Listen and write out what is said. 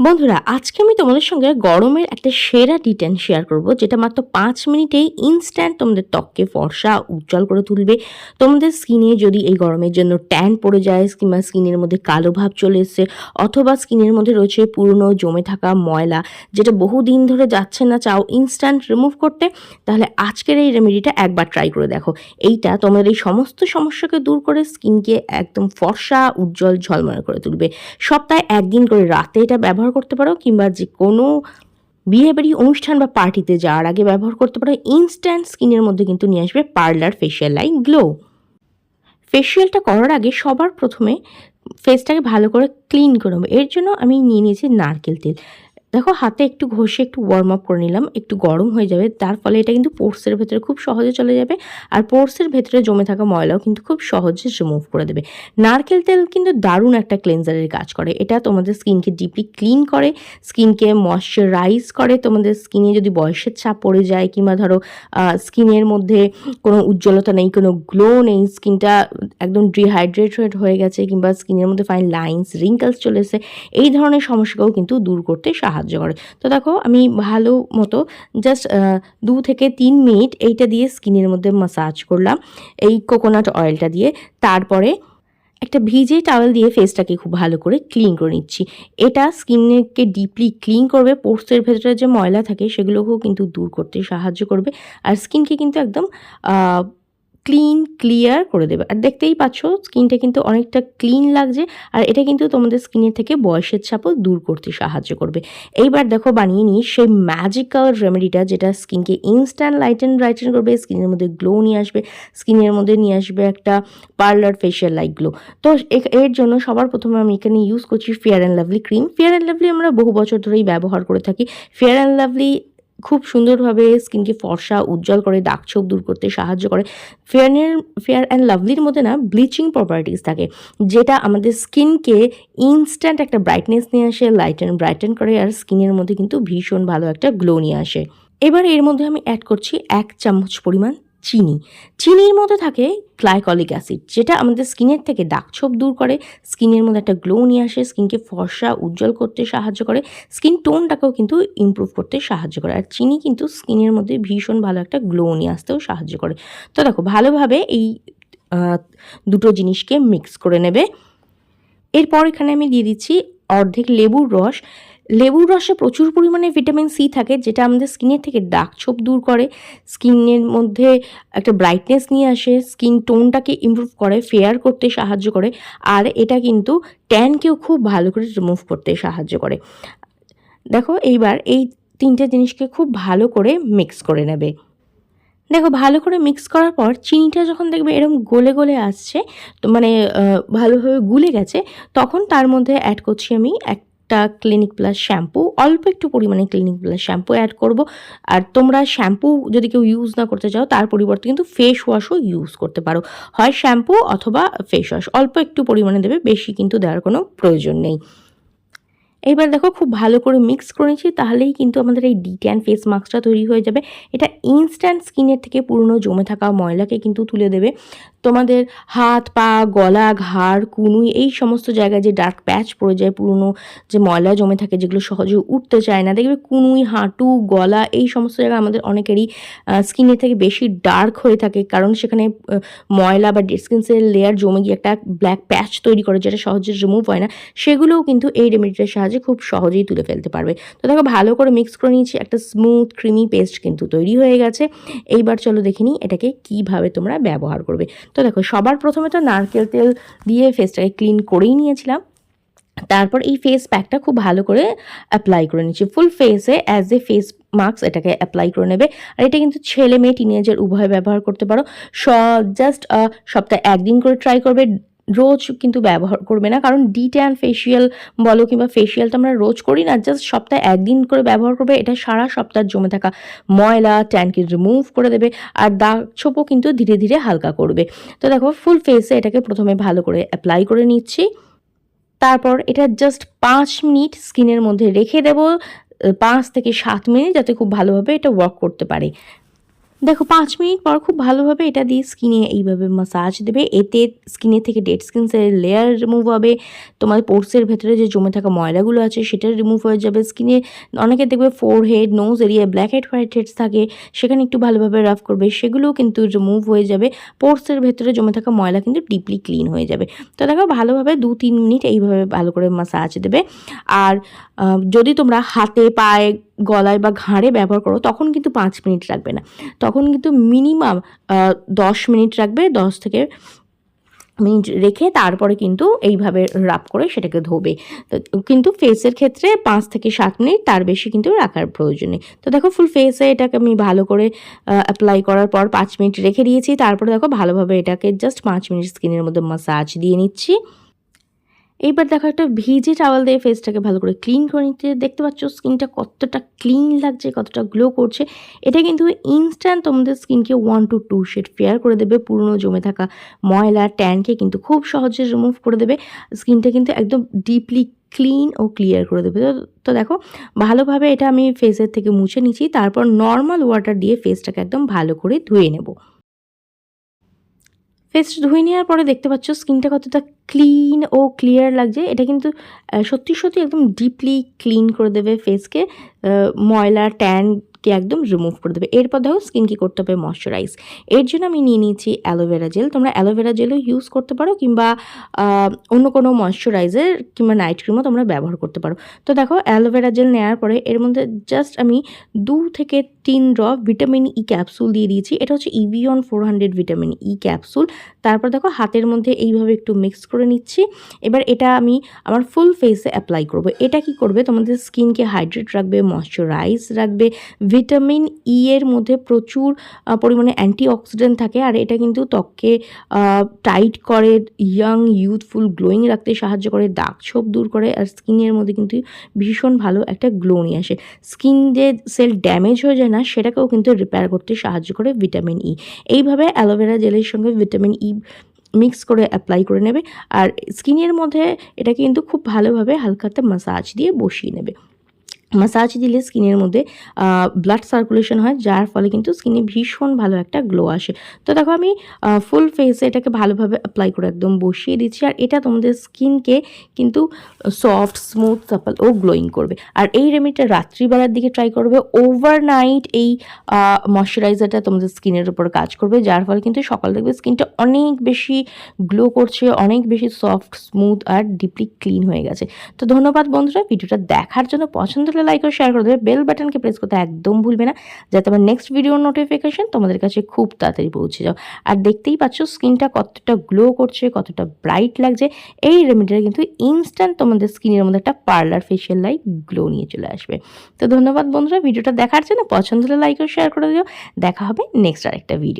বন্ধুরা, আজকে আমি তোমাদের সঙ্গে গরমের একটা সেরা ডিটেন শেয়ার করব, যেটা মাত্র পাঁচ মিনিটেই ইনস্ট্যান্ট তোমাদের ত্বককে ফর্সা, উজ্জ্বল করে তুলবে। তোমাদের স্কিনে যদি এই গরমের জন্য ট্যান পড়ে যায়, কিংবা স্কিনের মধ্যে কালো ভাব চলে এসছে, অথবা স্কিনের মধ্যে রয়েছে পুরনো, জমে থাকা ময়লা, যেটা বহু দিন ধরে যাচ্ছে না, চাও ইনস্ট্যান্ট রিমুভ করতে, তাহলে আজকের এই রেমেডিটা একবার ট্রাই করে দেখো। এইটা তোমাদের এই সমস্ত সমস্যাকে দূর করে স্কিনকে একদম ফর্সা, উজ্জ্বল, ঝলমলে করে তুলবে। সপ্তাহে একদিন করে রাতে এটা ব্যবহার করতে পারো কিংবা যে কোনো বিয়ে বাড়ি অনুষ্ঠান বা পার্টিতে যাওয়ার আগে ব্যবহার করতে পারো ইনস্ট্যান্ট স্কিনের মধ্যে কিন্তু নিয়ে আসবে পার্লার ফেশিয়াল লাইন গ্লো ফেশিয়ালটা করার আগে সবার প্রথমে ফেসটাকে ভালো করে ক্লিন করে নেব। এর জন্য আমি নিয়ে নিয়েছি নারকেল তেল। দেখো, হাতে একটু ঘষে একটু ওয়ার্ম আপ করে নিলাম, একটু গরম হয়ে যাবে। তার ফলে এটা কিন্তু পোর্সের ভেতরে খুব সহজে চলে যাবে আর পোর্সের ভেতরে জমে থাকা ময়লাও কিন্তু খুব সহজে রিমুভ করে দেবে। নারকেল তেল কিন্তু দারুণ একটা ক্লেন্সারের কাজ করে। এটা তোমাদের স্কিনকে ডিপলি ক্লিন করে স্কিনকে ময়শ্চারাইজ করে। তোমাদের স্কিনে যদি বয়সের ছাপ পড়ে যায় কিংবা ধরো স্কিনের মধ্যে কোনো উজ্জ্বলতা নেই, কোনো গ্লো নেই স্কিনটা একদম ডিহাইড্রেটেড হয়ে গেছে কিংবা স্কিনের মধ্যে ফাইন লাইন্স রিঙ্কেলস চলে এসে এই ধরনের সমস্যাকেও কিন্তু দূর করতে সাহায্য সাহায্য করে। তো দেখো, আমি ভালো মতো জাস্ট দু থেকে তিন মিনিট এইটা দিয়ে স্কিনের মধ্যে মাসাজ করলাম, এই কোকোনাট অয়েলটা দিয়ে। তারপরে একটা ভিজে টাওয়েল দিয়ে ফেসটাকে খুব ভালো করে ক্লিন করে নিচ্ছি। এটা স্কিনকে ডিপলি ক্লিন করবে পোর্সের ভেতরে যে ময়লা থাকে সেগুলোকেও কিন্তু দূর করতে সাহায্য করবে। আর স্কিনকে কিন্তু একদম ক্লিন ক্লিয়ার করে দেবে। আর দেখতেই পাচ্ছ স্কিনটা কিন্তু অনেকটা ক্লিন লাগছে, আর এটা কিন্তু তোমাদের স্কিনের থেকে বয়সের ছাপও দূর করতে সাহায্য করবে। এইবার দেখো বানিয়ে নিই সেই ম্যাজিক্যাল রেমেডিটা যেটা স্কিনকে ইনস্ট্যান্ট লাইটেন ব্রাইটেন করবে স্কিনের মধ্যে গ্লো নিয়ে আসবে স্কিনের মধ্যে নিয়ে আসবে একটা পার্লার ফেশিয়াল লাইক গ্লো তো এর জন্য সবার প্রথমে আমি এখানে ইউজ করছি Fair and Lovely cream Fair and Lovely আমরা বহু বছর ধরেই ব্যবহার করে থাকি। ফেয়ার অ্যান্ড লাভলি খুব সুন্দরভাবে স্কিনকে ফর্সা, উজ্জ্বল করে দাগ ছোপ দূর করতে সাহায্য করে। ফেয়ারনের ফেয়ার অ্যান্ড লাভলির মধ্যে না ব্লিচিং প্রপার্টিস থাকে, যেটা আমাদের স্কিনকে ইনস্ট্যান্ট একটা ব্রাইটনেস নিয়ে আসে লাইট অ্যান্ড ব্রাইটেন করে, আর স্কিনের মধ্যে কিন্তু ভীষণ ভালো একটা গ্লো নিয়ে আসে। এবার এর মধ্যে আমি অ্যাড করছি এক চামচ পরিমাণ চিনি। চিনির মধ্যে থাকে গ্লাইকলিক অ্যাসিড যেটা আমাদের স্কিনের থেকে দাগছোপ দূর করে। স্কিনের মধ্যে একটা গ্লো নিয়ে আসে, স্কিনকে ফর্সা, উজ্জ্বল করতে সাহায্য করে। স্কিন টোনটাকেও কিন্তু ইমপ্রুভ করতে সাহায্য করে। আর চিনি কিন্তু স্কিনের মধ্যে ভীষণ ভালো একটা গ্লো নিয়ে আসতেও সাহায্য করে। তো দেখো, ভালোভাবে এই দুটো জিনিসকে মিক্স করে নেবে। এরপর এখানে আমি দিয়ে দিচ্ছি অর্ধেক লেবুর রস। লেবুর রসে প্রচুর পরিমাণে ভিটামিন সি থাকে, যেটা আমাদের স্কিনের থেকে ডাক ছোপ দূর করে। স্কিনের মধ্যে একটা ব্রাইটনেস নিয়ে আসে, স্কিন টোনটাকে ইমপ্রুভ করে ফেয়ার করতে সাহায্য করে, আর এটা কিন্তু ট্যানকেও খুব ভালো করে রিমুভ করতে সাহায্য করে। দেখো, এইবার এই তিনটে জিনিসকে খুব ভালো করে মিক্স করে নেবে। দেখো, ভালো করে মিক্স করার পর চিনিটা যখন দেখবে এরকম গলে গলে আসছে, তো মানে ভালোভাবে গুলে গেছে, তখন তার মধ্যে অ্যাড করছি আমি এক একটা ক্লিনিক প্লাস শ্যাম্পু অল্প একটু পরিমাণে ক্লিনিক প্লাস শ্যাম্পু অ্যাড করব। আর তোমরা শ্যাম্পু যদি কেউ ইউজ না করতে চাও, তার পরিবর্তে কিন্তু ফেস ওয়াশও ইউজ করতে পারো। হয় শ্যাম্পু অথবা ফেস ওয়াশ অল্প একটু পরিমাণে দেবে, বেশি কিন্তু দেওয়ার কোনো প্রয়োজন নেই। এবার দেখো খুব ভালো করে মিক্স করে নিচ্ছি, তাহলেই কিন্তু আমাদের এই ডিট্যান ফেস মাস্কটা তৈরি হয়ে যাবে। এটা ইনস্ট্যান্ট স্কিনের থেকে পুরনো জমে থাকা ময়লাকে কিন্তু তুলে দেবে। তোমাদের হাত, পা, গলা, ঘাড়, কুনুই এই সমস্ত জায়গায় যে ডার্ক প্যাচ পড়ে যায়, পুরনো যে ময়লা জমে থাকে যেগুলো সহজে উঠতে চায় না, দেখবে কুনুই, হাঁটু, গলা এই সমস্ত জায়গায় আমাদের অনেকেরই স্কিনের থেকে বেশি ডার্ক হয়ে থাকে। কারণ সেখানে ময়লা বা ডেড স্কিনসের লেয়ার জমে গিয়ে একটা ব্ল্যাক প্যাচ তৈরি করে, যেটা সহজে রিমুভ হয় না। সেগুলোও কিন্তু এই রেমেডিটার সাহায্যে খুব সহজেই তুলে ফেলতে পারবে। তো দেখো, ভালো করে মিক্স করে নিয়েছি। একটা স্মুথ ক্রিমি পেস্ট কিন্তু তৈরি হয়ে গেছে। এইবার চলো দেখে নিই এটাকে কীভাবে তোমরা ব্যবহার করবে। তো দেখো, সবার প্রথমে তো নারকেল তেল দিয়ে ফেসটাকে ক্লিন করেই নিয়েছিলাম। তারপর এই ফেস প্যাকটা খুব ভালো করে অ্যাপ্লাই করে নিচ্ছি ফুল ফেসে অ্যাজ এ ফেস মাস্ক এটাকে অ্যাপ্লাই করে নেবে। আর এটা কিন্তু ছেলে মেয়ে টিনেজার উভয় ব্যবহার করতে পারো। স জাস্ট সপ্তাহে একদিন করে ট্রাই করবে। রোজ কিন্তু ব্যবহার করবে না। কারণ ডি ট্যান ফেসিয়াল বলো কিংবা ফেসিয়াল তো আমরা রোজ করি না জাস্ট সপ্তাহে একদিন করে ব্যবহার করবে। এটা সারা সপ্তাহ জমে থাকা ময়লা ট্যানকে রিমুভ করে দেবে আর দাগ ছোপও কিন্তু ধীরে ধীরে হালকা করবে। তো দেখো ফুল ফেসে এটাকে প্রথমে ভালো করে অ্যাপ্লাই করে নিচ্ছি। তারপর এটা জাস্ট পাঁচ মিনিট স্কিনের মধ্যে রেখে দেব, পাঁচ থেকে সাত মিনিট যাতে খুব ভালোভাবে এটা ওয়ার্ক করতে পারে। দেখো, পাঁচ মিনিট পর খুব ভালোভাবে এটা দিয়ে স্কিনে এইভাবে মাসাজ দেবে। এতে স্কিনের থেকে ডেড স্কিনসের লেয়ার রিমুভ হবে। তোমার পোর্সের ভেতরে যে জমে থাকা ময়লাগুলো আছে, সেটা রিমুভ হয়ে যাবে স্কিনে অনেকে দেখবে forehead nose area blackhead whiteheads থাকে, সেখানে একটু ভালোভাবে রাফ করবে। সেগুলোও কিন্তু রিমুভ হয়ে যাবে। পোর্সের ভেতরে জমে থাকা ময়লা কিন্তু ডিপলি ক্লিন হয়ে যাবে। তো দেখো, ভালোভাবে দু তিন মিনিট এইভাবে ভালো করে মাসাজ দেবে। আর যদি তোমরা হাতে পায়ে গলায় বা ঘাড়ে ব্যবহার করো, তখন কিন্তু পাঁচ মিনিট লাগবে না। তখন কিন্তু মিনিমাম দশ মিনিট রাখবে দশ থেকে মিনিট রেখে তারপরে কিন্তু এইভাবে রাপ করে সেটাকে ধোবে। কিন্তু ফেসের ক্ষেত্রে পাঁচ থেকে সাত মিনিট, তার বেশি কিন্তু রাখার প্রয়োজন নেই। তো দেখো ফুল ফেসে এটাকে আমি ভালো করে অ্যাপ্লাই করার পর পাঁচ মিনিট রেখে দিয়েছি। তারপরে দেখো ভালোভাবে এটাকে জাস্ট পাঁচ মিনিট স্কিনের মধ্যে মাসাজ দিয়ে নিচ্ছি। এইবার দেখো একটা ভিজে টাওয়াল দিয়ে ফেসটাকে ভালো করে ক্লিন করে নিতে। দেখতে পাচ্ছ স্কিনটা কতটা ক্লিন লাগছে, কতটা গ্লো করছে। এটা কিন্তু ইনস্ট্যান্ট তোমাদের স্কিনকে one two two shade fair করে দেবে। পুরনো জমে থাকা ময়লা ট্যানকে কিন্তু খুব সহজে রিমুভ করে দেবে। স্কিনটা কিন্তু একদম ডিপলি ক্লিন ও ক্লিয়ার করে দেবে। তো দেখো, ভালোভাবে এটা আমি ফেসের থেকে মুছে নিচ্ছি। তারপর নর্মাল ওয়াটার দিয়ে ফেসটাকে একদম ভালো করে ধুয়ে নেব। ফেস ধুয়ে নেওয়ার পরে দেখতে পাচ্ছ স্কিনটা কতটা ক্লিন ও ক্লিয়ার লাগছে। এটা কিন্তু সত্যি সত্যি একদম ডিপলি ক্লিন করে দেবে ফেসকে ময়লা ট্যানকে একদম রিমুভ করে দেবে। এরপর দেখো স্কিন কি করতে হবে? ময়শ্চারাইজ এর জন্য আমি নিয়ে নিয়েছি অ্যালোভেরা জেল তোমরা অ্যালোভেরা জেলও ইউজ করতে পারো কিংবা অন্য কোনো ময়শ্চারাইজার কিংবা নাইট ক্রিমও তোমরা ব্যবহার করতে পারো। তো দেখো অ্যালোভেরা জেল নেওয়ার পরে এর মধ্যে জাস্ট আমি দু থেকে তিন ড্রপ ভিটামিন ই ক্যাপসুল দিয়ে দিয়েছি। এটা হচ্ছে Evion four hundred vitamin E capsule তারপর দেখো হাতের মধ্যে এইভাবে একটু মিক্স করে নিচ্ছি। এবার এটা আমি আমার ফুল ফেসে অ্যাপ্লাই করব। এটা কি করবে? তোমাদের স্কিনকে হাইড্রেট রাখবে ময়শ্চারাইজ রাখবে ভিটামিন ই এর মধ্যে প্রচুর পরিমাণে অ্যান্টিঅক্সিডেন্ট থাকে আর এটা কিন্তু ত্বককে টাইট করে ইয়াং ইউথফুল গ্লোয়িং রাখতে সাহায্য করে, দাগ ছোপ দূর করে আর স্কিনের মধ্যে কিন্তু ভীষণ ভালো একটা গ্লো নিয়ে আসে। স্কিন যে সেল ড্যামেজ হয়ে যায় না, সেটাকেও কিন্তু রিপেয়ার করতে সাহায্য করে ভিটামিন ই এইভাবে অ্যালোভেরা জেলের সঙ্গে ভিটামিন ই মিক্স করে অ্যাপ্লাই করে নেবে আর স্কিনের মধ্যে এটা কিন্তু খুব ভালোভাবে হালকাতে মাসাজ দিয়ে বসিয়ে নেবে। মাসাজ দিলে স্কিনের মধ্যে ব্লাড সার্কুলেশন হয়, যার ফলে কিন্তু স্কিনে ভীষণ ভালো একটা গ্লো আসে। তো দেখো আমি ফুল ফেসে এটাকে ভালোভাবে অ্যাপ্লাই করে একদম বসিয়ে দিচ্ছি, আর এটা তোমাদের স্কিনকে কিন্তু সফট স্মুথ সাপল ও গ্লোয়িং করবে। আর এই রেমিডিটা রাত্রিবেলার দিকে ট্রাই করবে ওভারনাইট এই ময়শ্চারাইজারটা তোমাদের স্কিনের উপর কাজ করবে, যার ফলে কিন্তু সকাল দেখবে স্কিনটা অনেক বেশি গ্লো করছে, অনেক বেশি সফট স্মুথ আর ডিপলি ক্লিন হয়ে গেছে। তো ধন্যবাদ বন্ধুরা, ভিডিওটা দেখার জন্য পছন্দ হলে লাইক ও শেয়ার করে দেবে। বেল বাটনকে প্রেস করতে একদম ভুলবে না। যাতে আমার নেক্সট ভিডিওর নোটিফিকেশন তোমাদের কাছে খুব তাড়াতাড়ি পৌঁছে যাও। আর দেখতেই পাচ্ছ স্কিনটা কতটা গ্লো করছে, কতটা ব্রাইট লাগছে। এই রেমেডিটা কিন্তু ইনস্ট্যান্ট তোমাদের স্কিনের মধ্যে একটা পার্লার ফেশিয়াল লাইক গ্লো নিয়ে চলে আসবে। তো ধন্যবাদ বন্ধুরা ভিডিওটা দেখার জন্য। পছন্দ হলে লাইক ও শেয়ার করে দিও। দেখা হবে নেক্সট আরেকটা ভিডিও